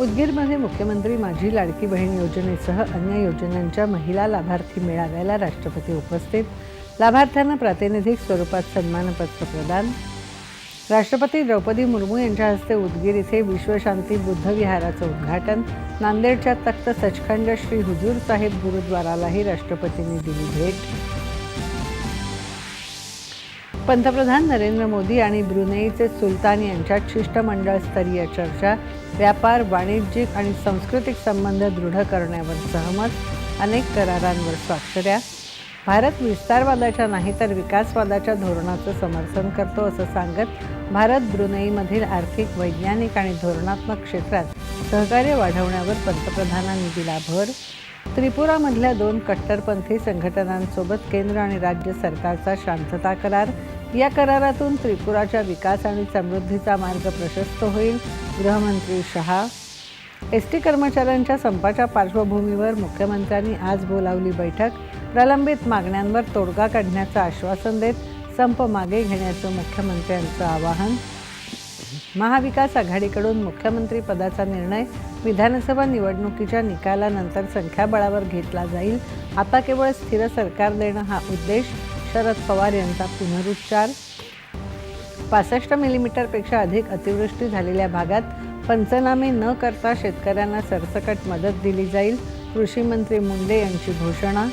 उदगीरमध्ये मुख्यमंत्री माझी लाडकी बहीण योजनेसह अन्य योजनांच्या महिला लाभार्थी मेळाव्याला राष्ट्रपती उपस्थित. लाभार्थ्यांना प्रातिनिधिक स्वरूपात सन्मानपत्र प्रदान. राष्ट्रपती द्रौपदी मुर्मू यांच्या हस्ते उदगीर इथे विश्वशांती बुद्ध विहाराचं उद्घाटन. नांदेडच्या तख्त सचखंड श्री हुजूर साहेब गुरुद्वारालाही राष्ट्रपतींनी दिली भेट. पंतप्रधान नरेंद्र मोदी आणि ब्रुनेईचे सुलतान यांच्यात शिष्टमंडळस्तरीय चर्चा व्यापार वाणिज्यिक आणि सांस्कृतिक संबंध दृढ करण्यावर सहमत अनेक करारांवर स्वाक्षऱ्या भारत विस्तारवादाच्या नाही तर विकासवादाच्या धोरणाचं समर्थन करतो असं सांगत भारत ब्रुनेईमधील आर्थिक वैज्ञानिक आणि धोरणात्मक क्षेत्रात सहकार्य वाढवण्यावर पंतप्रधानांनी दिला भर. त्रिपुरामधल्या दोन कट्टरपंथी संघटनांसोबत केंद्र आणि राज्य सरकारचा शांतता करार या करारातून त्रिपुराच्या विकास आणि समृद्धीचा मार्ग प्रशस्त होईल. गृहमंत्री शहा एस टी कर्मचाऱ्यांच्या संपाच्या पार्श्वभूमीवर मुख्यमंत्र्यांनी आज बोलावली बैठक. प्रलंबित मागण्यांवर तोडगा काढण्याचं आश्वासन देत संप मागे घेण्याचं मुख्यमंत्र्यांचं आवाहन. महाविकास आघाडीकडून मुख्यमंत्री पदाचा निर्णय विधानसभा निवडणुकीच्या निकालानंतर संख्याबळावर घेतला जाईल. आता केवळ स्थिर सरकार देणं हा उद्देश शरद पवार यांचा पुनरुच्चार. पासष्ट मिलीमीटरपेक्षा अधिक अतिवृष्टी झालेल्या भागात पंचनामे न करता शेतकऱ्यांना सरसकट मदत दिली जाईल कृषी मंत्री मुंडे यांची घोषणा.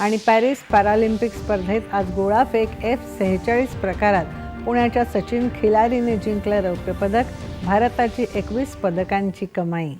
आणि पॅरिस पॅरालिम्पिक स्पर्धेत आज गोळाफेक एफ सेहेचाळीस प्रकारात पुण्याच्या सचिन खिलारीने जिंकलं रौप्य पदक भारताची एकवीस पदकांची कमाई.